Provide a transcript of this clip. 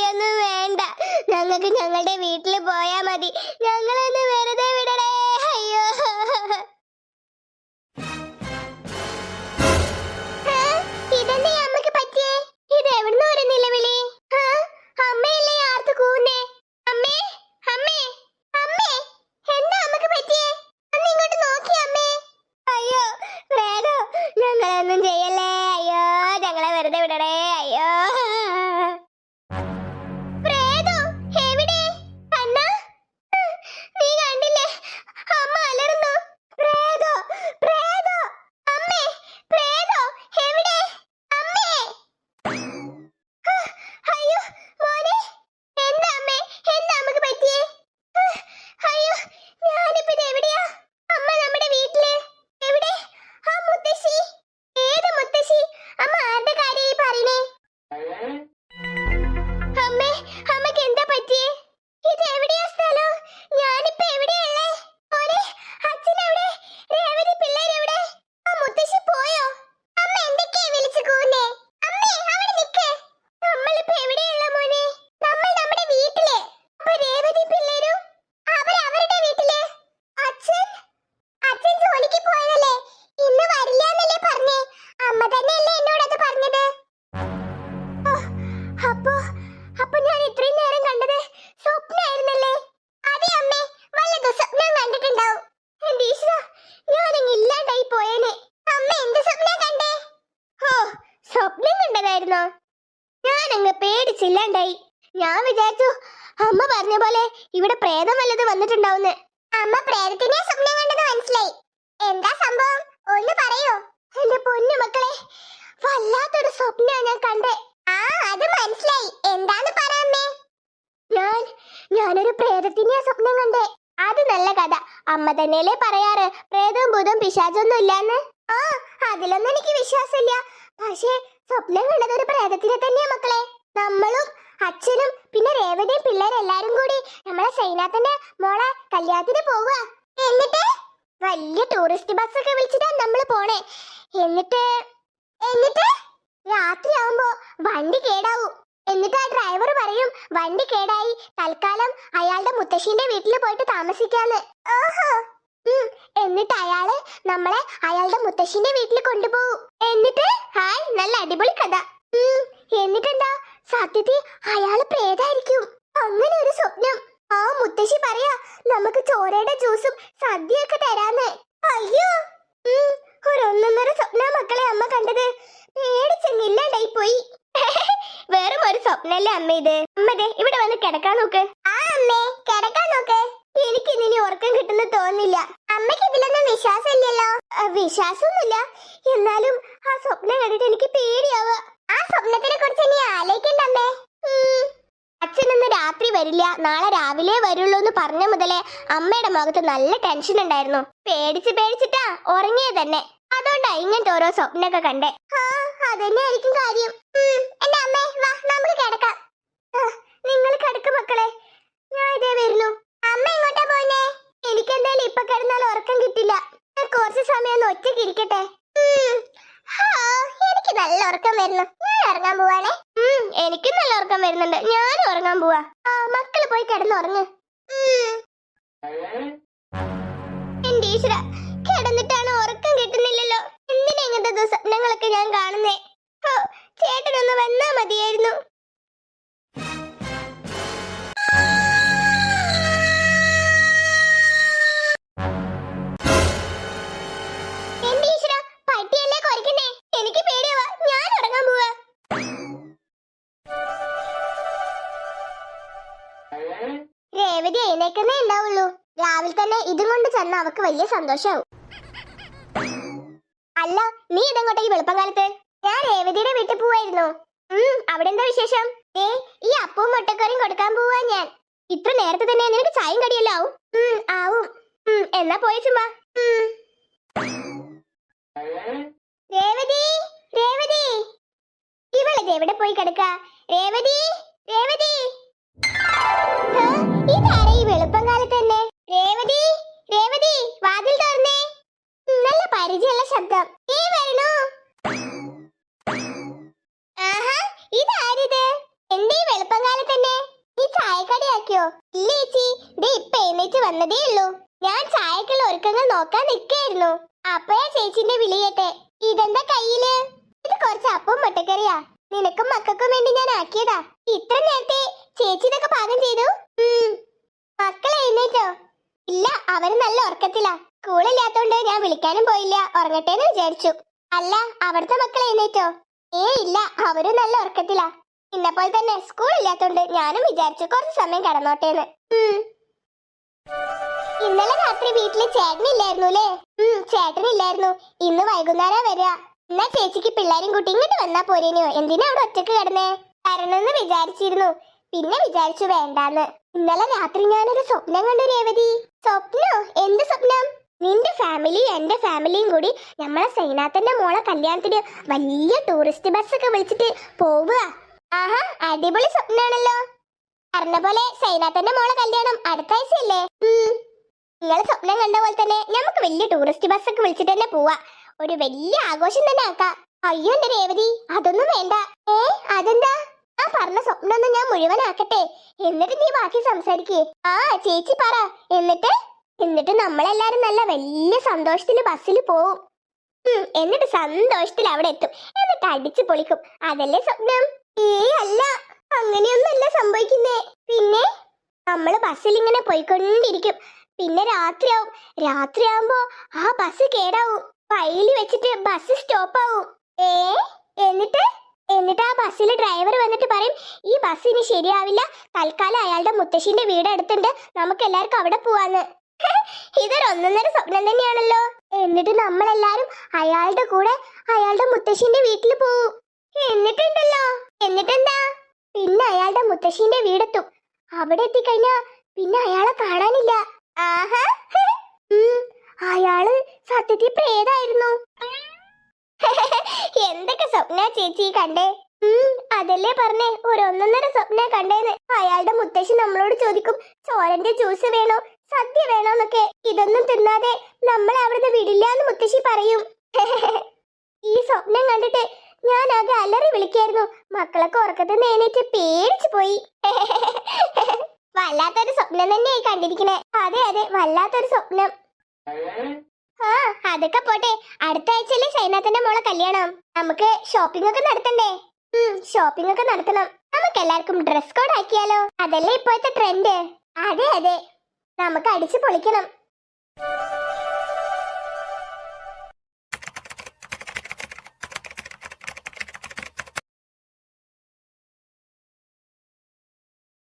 ഞങ്ങൾക്ക് വേണ്ട. ഞങ്ങൾക്ക് ഞങ്ങളുടെ വീട്ടിൽ പോയാ മതി. ഞങ്ങളൊന്ന് വെറുതെ Hi. പേടിച്ചില്ലാണ്ടായി ഞാൻ വിചാരിച്ചു അമ്മ പറഞ്ഞ പോലെ ഇവിടെ പ്രേതം വല്ലത് വന്നിട്ടുണ്ടാവുന്ന്. അമ്മ പ്രേതത്തിന്റെ സ്വപ്നം കണ്ടത് മനസ്സിലായി. എന്താ സംഭവം? ഒന്ന് പറയോ. എന്റെ പൊന്നു മക്കളെ വല്ലാത്തൊരു സ്വപ്നാ ഞാൻ കണ്ടേ. ആ അത് മനസ്സിലായി. എന്താന്ന് പറയാമേ ഞാൻ ഞാനൊരു പ്രേതത്തിന്റെ സ്വപ്നം കണ്ടേ. അത് നല്ല കഥ. അമ്മ തന്നെയല്ലേ പറയാറ്? പ്രേതവും ഭൂതവും പിശാചൊന്നും ഇല്ലാന്ന്. ആ അതിലൊന്നും എനിക്ക് വിശ്വാസമില്ല. പക്ഷേ സ്വപ്നം കണ്ടത് ഒരു പ്രേതത്തിനെ തന്നെയാ മക്കളെ. നമ്മളും അച്ഛനും പിന്നെ രേവതിയും പിള്ളേരെല്ലാരും കൂടി നമ്മളെ സൈനാത്തിന്റെ മോളെ കല്യാണത്തിന് പോവുക. എന്നിട്ട് വലിയ ടൂറിസ്റ്റ് ബസ് ഒക്കെ വിളിച്ചിട്ടാ നമ്മൾ പോണേ. എന്നിട്ട് എന്നിട്ട് രാത്രി രാത്രിയാവുമ്പോ വണ്ടി കേടാവും. എന്നിട്ട് ആ ഡ്രൈവർ പറയും വണ്ടി കേടായി. തൽക്കാലം അയാളുടെ മുത്തശ്ശിന്റെ വീട്ടിൽ പോയിട്ട് താമസിക്കാന്ന്. ഓഹോ. എന്നിട്ട് അയാൾ നമ്മളെ അയാളുടെ മുത്തശ്ശിന്റെ വീട്ടിൽ കൊണ്ടുപോകും. എന്നിട്ട് ഹായ് നല്ല അടിപൊളി കഥ. എന്നിട്ടെന്താ? സത്യത്തിൽ അയാൾ പ്രേതായിരിക്കും. അങ്ങനെ ഒരു സ്വപ്നം. ആ മുത്തശ്ശി പറയാ നമുക്ക് ചോരയുടെ ജ്യൂസും സദ്യയൊക്കെ തരാന്ന്. അയ്യോ! ഉം, ഒരു ഒന്നൊന്നര സ്വപ്ന മക്കളെ അമ്മ കണ്ടത്. പേടിച്ചെങ്ങില്ലാണ്ടായി പോയി. വെറും ഒരു സ്വപ്നല്ലേ അമ്മ ഇത്. അമ്മതെ ഇവിടെ വന്ന് കിടക്കാൻ നോക്ക്. ആ അമ്മേ കിടക്കാൻ നോക്ക്. എനിക്ക് ഇനി ഉറക്കം കിട്ടുന്ന തോന്നില്ല വിശ്വാസമില്ലല്ലോ. വിശ്വാസമൊന്നുമില്ല. എന്നാലും ആ സ്വപ്നം കണ്ടിട്ട് എനിക്ക് പേടിയാവുക. ആ സ്വപ്നത്തിനെ കുറിച്ച് ഇനി ആലോചിക്കണ്ടേ അമ്മേ. ഇന്ന് അച്ഛനൊന്ന് രാത്രി വരില്ല. നാളെ രാവിലെ വരുള്ളൂ എന്ന് പറഞ്ഞ മുതലേ അമ്മയുടെ മുഖത്ത് നല്ല ടെൻഷൻ ഉണ്ടായിരുന്നു. പേടിച്ച് പേടിച്ചിട്ടാ ഉറങ്ങിയത് തന്നെ. അതുകൊണ്ടാ ഇങ്ങനത്തെ ഓരോ സ്വപ്നമൊക്കെ കണ്ടേ. ആ അതന്നെ ആയിരിക്കും കാര്യം. എന്റെ അമ്മേ വാ നമുക്ക് കിടക്കാം. നിങ്ങൾ കിടക്ക് മക്കളെ. ഞാൻ ഇതേ വരുന്നു. അമ്മ എങ്ങോട്ടാ പോന്നെ? എനിക്ക് എന്തായാലും ഇപ്പൊ കിടന്നാൽ ഉറക്കം കിട്ടില്ല ഞാൻ കുറച്ച് സമയം ഒന്ന് ഒറ്റയ്ക്ക് ഇരിക്കട്ടെ? എനിക്ക് നല്ല ഉറക്കം വരുന്നു. ഞാൻ ഉറങ്ങാൻ പോവാണേ. എനിക്കും നല്ല ഉറക്കം വരുന്നുണ്ട്. ഞാനും ഉറങ്ങാൻ പോവാ. ആ മക്കൾ പോയി കിടന്നുറങ്ങ്. എന്റെ ഈശ്വര കിടന്നിട്ടാണ് ഉറക്കം കിട്ടുന്നില്ലല്ലോ. എന്തിനാ ഇങ്ങനത്തെ ദുസ്വപ്നങ്ങളൊക്കെ ഞാൻ കാണുന്നേ? ചേട്ടനൊന്ന് വന്നാ മതിയായിരുന്നു. എഴുന്നേക്കുന്നേ ഉണ്ടാവുള്ളൂ. രാവിലെ തന്നെ ഇതും കൊണ്ട് ചെന്ന അവക്ക് വലിയ സന്തോഷാവും. അല്ല നീ ഇതെങ്ങോട്ടേക്ക് വെളുപ്പംകാലത്ത്? ഞാൻ രേവതിയുടെ വീട്ടിൽ പോവായിരുന്നു. അവിടെ എന്താ വിശേഷം? ഏ ഈ അപ്പവും മുട്ടക്കറിയും കൊടുക്കാൻ പോവാ ഞാൻ. ഇത്ര നേരത്തെ തന്നെ നിനക്ക് ചായം കടിയല്ലോ ആവും? ആവും. എന്നാ പോയ ചുമ്മാ. ഉം. രേവതി രേവതി. എവിടെ പോയി കിടക്ക? രേവതി രേവതി. വെളുപ്പം കാലത്ത് തന്നെ രേവതി രേവതി വാതിൽ തുറന്നേ. നല്ല പരിചയമുള്ള ശബ്ദം. നീ വരണോ? ആഹാ ഇതാരിത്? എന്തേ വെളുപ്പം തന്നെ ഇല്ല ചേച്ചി ദേ ഇപ്പൊ എഴുന്നേറ്റ് വന്നതേ ഉള്ളൂ. ഞാൻ ചായക്കുള്ള ഒരുക്കങ്ങൾ നോക്കാൻ നിൽക്കായിരുന്നു അപ്പഴാ ചേച്ചിന്റെ വിളിയട്ടെ ഇതെന്താ കയ്യിൽ? ഇത് കുറച്ച് അപ്പം മുട്ടക്കറിയാ. നിനക്കും മക്കൾക്കും വേണ്ടി ഞാൻ ആക്കിയതാ. ഇത്ര നേരത്തെ ചേച്ചി ഇതൊക്കെ പാകം ചെയ്തു. മക്കൾ എഴുന്നേറ്റോ. ഇല്ല അവർ നല്ല ഉറക്കത്തിലാ. സ്കൂളില്ലാത്തോണ്ട് ഞാൻ വിളിക്കാനും പോയില്ല ഉറങ്ങട്ടെ എന്ന് വിചാരിച്ചു. അല്ല അവിടുത്തെ മക്കൾ എഴുന്നേറ്റോ. ഏ ഇല്ല അവരും നല്ല ഉറക്കത്തിലാ. ഇന്നപ്പോൾ തന്നെ സ്കൂൾ ഇല്ലാത്തോണ്ട് ഞാനും വിചാരിച്ചു കുറച്ച് സമയം കടന്നോട്ടെ എന്ന് ഇന്നലെ രാത്രി വീട്ടിൽ ചേട്ടനില്ലായിരുന്നു അല്ലേ ഉം ചേട്ടനില്ലായിരുന്നു. ഇന്ന് വൈകുന്നേരം വരിക എന്നാ ചേച്ചിക്ക് പിള്ളേരും കൂട്ടി ഇങ്ങോട്ട് വന്നാ പോരേനെയോ എന്തിനാ അവിടെ ഒറ്റയ്ക്ക് കിടന്നേ? വരണമെന്ന് വിചാരിച്ചിരുന്നു. പിന്നെ വിചാരിച്ചു വേണ്ടാന്ന്. ഇന്നലെ രാത്രി ഞാനൊരു സ്വപ്നം കണ്ടു രേവതി. സ്വപ്നോ? എന്ത് സ്വപ്നം? നിന്റെ ഫാമിലി എന്റെ ഫാമിലിയും കൂടി നമ്മളെ സൈനാഥന്റെ മോളെ കല്യാണത്തിന് വലിയ ടൂറിസ്റ്റ് ബസ് ഒക്കെ വിളിച്ചിട്ട് പോവുക. ആഹാ അടിപൊളി സ്വപ്നമാണല്ലോ പറഞ്ഞ പോലെ സൈനാഥന്റെ മോളെ കല്യാണം അടുത്ത ആഴ്ചയല്ലേ? നിങ്ങൾ സ്വപ്നം കണ്ട പോലെ തന്നെ നമുക്ക് വലിയ ടൂറിസ്റ്റ് ബസ് ഒക്കെ വിളിച്ചിട്ട് തന്നെ പോവാ. ഒരു വലിയ ആഘോഷം തന്നെ ആക്കാം. അയ്യോ എന്റെ രേവതി അതൊന്നും വേണ്ട ഏ അതെന്താ ആ പറഞ്ഞ സ്വപ്നം ഒന്ന് ഞാൻ മുഴുവനാക്കട്ടെ. എന്നിട്ട് നീ ബാക്കി സംസാരിക്കേ. ആ ചേച്ചി പറ. എന്നിട്ട്? എന്നിട്ട് നമ്മളെല്ലാരും നല്ല വലിയ സന്തോഷത്തിൽ ബസ്സിൽ പോവും. എന്നിട്ട് സന്തോഷത്തിൽ അവിടെ എത്തും. എന്നിട്ട് അടിച്ചു പൊളിക്കും. അതല്ലേ സ്വപ്നം? ഏ അല്ല. അങ്ങനെയൊന്നല്ല സംഭവിക്കുന്നേ. പിന്നെ? നമ്മൾ ബസ്സിൽ ഇങ്ങനെ പോയിക്കൊണ്ടിരിക്കും. പിന്നെ രാത്രിയാവും. രാത്രിയാവുമ്പോ ആ ബസ് കേടാവും. പൈലി വെച്ചിട്ട് ബസ് സ്റ്റോപ്പ് ആവും ഏ? എന്നിട്ട്? എന്നിട്ട് ആ ബസ്സിലെ ഡ്രൈവർ ബസ് ഇനി ശരിയാവില്ല. തൽക്കാലം അയാളുടെ മുത്തശ്ശിന്റെ വീട് അടുത്തുണ്ട്. നമുക്ക് എല്ലാവർക്കും അവിടെ പോവാന്ന്. ഇതൊരു ഒന്നൊന്നര സ്വപ്നം തന്നെയാണല്ലോ. എന്നിട്ട് നമ്മളെല്ലാരും അയാളുടെ കൂടെ അയാളുടെ മുത്തശ്ശിന്റെ വീട്ടിൽ പോവും. എന്നിട്ടുണ്ടല്ലോ എന്നിട്ടെന്താ? പിന്നെ അയാളുടെ മുത്തശ്ശിന്റെ വീടെത്തും. അവിടെ എത്തിക്കഴിഞ്ഞാ പിന്നെ അയാളെ കാണാനില്ല. ആഹാ. അയാൾ സത്യത്തിൽ പ്രേതായിരുന്നു എന്തൊക്കെ സ്വപ്ന ചേച്ചി കണ്ടേ? അതല്ലേ പറഞ്ഞേ. ഒരൊന്നൊന്നര സ്വപ്ന കണ്ടേന്ന്. അയാളുടെ മുത്തശ്ശി നമ്മളോട് ചോദിക്കും ചോരന്റെ ജ്യൂസ് വേണോ? സദ്യ വേണോന്നൊക്കെ ഇതൊന്നും തിന്നാതെ നമ്മളെ അവിടുന്ന് വിടില്ല എന്ന് മുത്തശ്ശി പറയും. ഈ സ്വപ്നം കണ്ടിട്ട് ഞാൻ ആകെ അലറി വിളിക്കായിരുന്നു. മക്കളൊക്കെ ഉറക്കത്തിൽ നേനേറ്റ് പേടിച്ചു പോയി. വല്ലാത്തൊരു സ്വപ്നം തന്നെയായി കണ്ടിരിക്കണേ. അതെ അതെ വല്ലാത്തൊരു സ്വപ്നം. ആ അതൊക്കെ പോട്ടെ. അടുത്ത ആഴ്ചയിലെ ഷൈനാഥന്റെ മോളെ കല്യാണം. നമുക്ക് ഷോപ്പിംഗ് ഒക്കെ നടത്തണ്ടേ? ഷോപ്പിംഗ് ഒക്കെ നടത്തണം. നമുക്ക് എല്ലാവർക്കും ഡ്രസ് കോഡ് ആക്കിയാലോ? അതല്ലേ ഇപ്പോഴത്തെ ട്രെൻഡ് അതെ അതെ. നമുക്ക് അടിച്ചു പൊളിക്കണം.